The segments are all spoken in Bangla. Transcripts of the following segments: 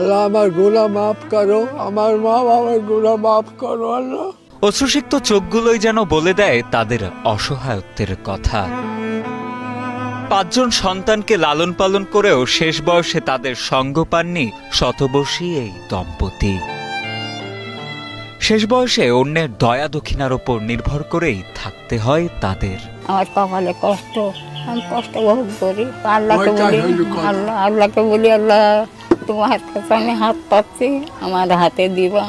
আল্লাহ আমার গুণা মাফ করো আমার মা বাবার গুণা মাফ করো আল্লাহ। অশ্রুসিক্ত চোখগুলোই যেন বলে দেয় তাদের অসহায়ত্বের কথা। পাঁচজন সন্তানকে লালন পালন করেও শেষ বয়সে তাদের সঙ্গ পাননি শতবর্ষী এই দম্পতি। শেষ বয়সে অন্যের দয়া দক্ষিণার ওপর নির্ভর করেই থাকতে হয় তাদের। আমার কপালে কষ্ট আমি কষ্ট ভোগ করি। আল্লাহকে বলি আল্লাহ আল্লাহকে বলি আল্লাহ। তোমার কাছে আমি হাত পাচ্ছি, আমার হাতে দিবা।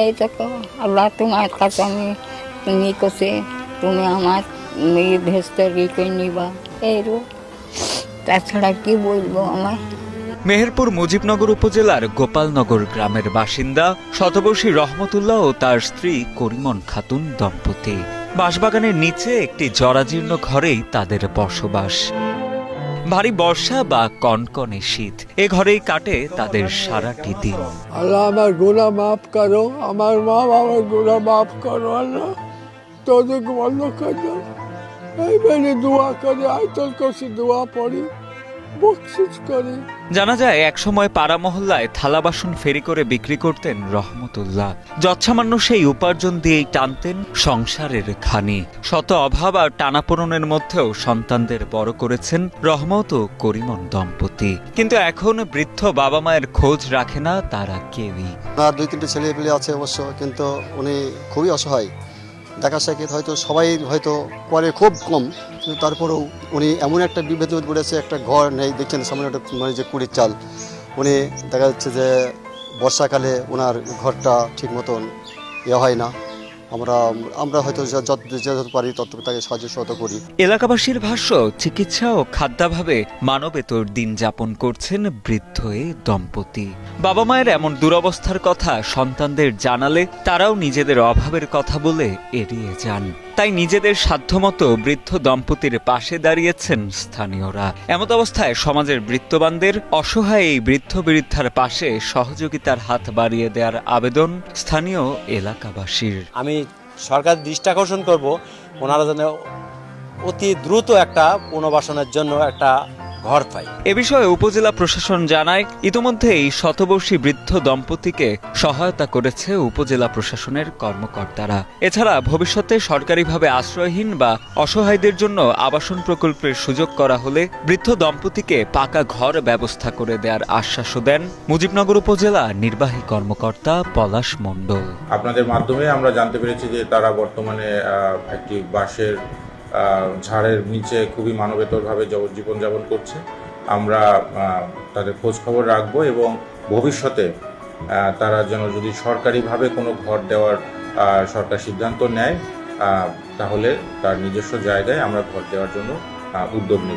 এই তো আল্লাহ তোমার কাছে আমি তুমি কছে তুমি আমার মেয়ে ভেস্ত রেখে নিবা। এই রূপ, তাছাড়া কি বলব আমার? মেহেরপুর মুজিবনগর উপজেলার গোপালনগর গ্রামের বাসিন্দা শতবর্ষী রহমতুল্লাহ ও তার স্ত্রী করিমন খাতুন দম্পতি। বাঁশবাগানের নিচে একটি জরাজীর্ণ ঘরেই তাদের বসবাস। ভারী বর্ষা বা কনকনে শীত। এ ঘরেই কাটে তাদের সারাটি দিন। আল্লাহ, আমার গোনা মাফ করো। আমার মা বাবার গোনা মাফ করো, আল্লাহ। তোদের বন্ধ করে দাও। এইবারে দোয়া করে, আয়তল কাছে দোয়া পড়ি। বকশিস করি। জানা যায় একসময় পাড়া মহল্লায় থালা বাসন ফেরি করে বিক্রি করতেন রহমতুল্লাহ। যৎসামান্য সেই উপার্জন দিয়েই টানতেন সংসারের খানি। শত অভাব আর টানাপোড়নের মধ্যেও সন্তানদের বড় করেছেন রহমত ও করিমন দম্পতি। কিন্তু এখন বৃদ্ধ বাবা মায়ের খোঁজ রাখে না তারা কেউই। দুই তিনটে ছেলে পেলে আছে অবশ্য কিন্তু উনি খুবই অসহায়। দেখা সাক্ষাৎ হয়তো সবাই হয়তো করে খুব কম, কিন্তু তারপরেও উনি এমন একটা বিভেদ করেছে, একটা ঘর নেই, দেখছেন সামনে একটা মানে যে কুড়ির চাল। উনি দেখা যাচ্ছে যে বর্ষাকালে ওনার ঘরটা ঠিক মতন ইয়ে হয় না। আমরা আমরা হয়তো যত যত পারি তত তাকে সাহায্য সহায়তা করি। এলাকাবাসীর ভাষ্য, চিকিৎসা ও খাদ্যাভাবে মানবেতর দিন যাপন করছেন বৃদ্ধ এ দম্পতি। বাবা মায়ের এমন দুরবস্থার কথা সন্তানদের জানালে তারাও নিজেদের অভাবের কথা বলে এড়িয়ে যান। তাই নিজেদের সাধ্যমতো বৃদ্ধ দম্পতির পাশে দাঁড়িয়েছেন স্থানীয়রা। এমত অবস্থায় সমাজের বৃত্তবানদের অসহায় এই বৃদ্ধ বৃদ্ধার পাশে সহযোগিতার হাত বাড়িয়ে দেওয়ার আবেদন স্থানীয় এলাকাবাসীর। আমি সরকার দৃষ্টি আকর্ষণ করব, ওনারা যেন অতি দ্রুত একটা পুনর্বাসনের জন্য একটা ঘর পায় এ বিষয়ে উপজেলা প্রশাসন জানায় ইতোমধ্যেই শতবর্ষী বৃদ্ধ দম্পতিকে সহায়তা করেছে উপজেলা প্রশাসনের কর্মকর্তারা। এছাড়া ভবিষ্যতে সরকারিভাবে আশ্রয়হীন বা অসহায়দের জন্য আবাসন প্রকল্পের সুযোগ করা হলে বৃদ্ধ দম্পতিকে পাকা ঘর ব্যবস্থা করে দেওয়ার আশ্বাসও দেন মুজিবনগর উপজেলা নির্বাহী কর্মকর্তা পলাশ মণ্ডল। আপনাদের মাধ্যমে আমরা জানতে পেরেছি যে তারা বর্তমানে একটি বাঁশের আহ, ঝাড়ের নিচে খুবই মানবেতরভাবে জীবন জীবনযাপন করছে। আমরা তাদের খবর রাখব এবং ভবিষ্যতে তারা যেন যদি সরকারিভাবে কোনো ঘর দেওয়ার সরকার সিদ্ধান্ত নেয় তাহলে তার নিজস্ব জায়গায় আমরা ঘর দেওয়ার জন্য উদ্যোগ নেব।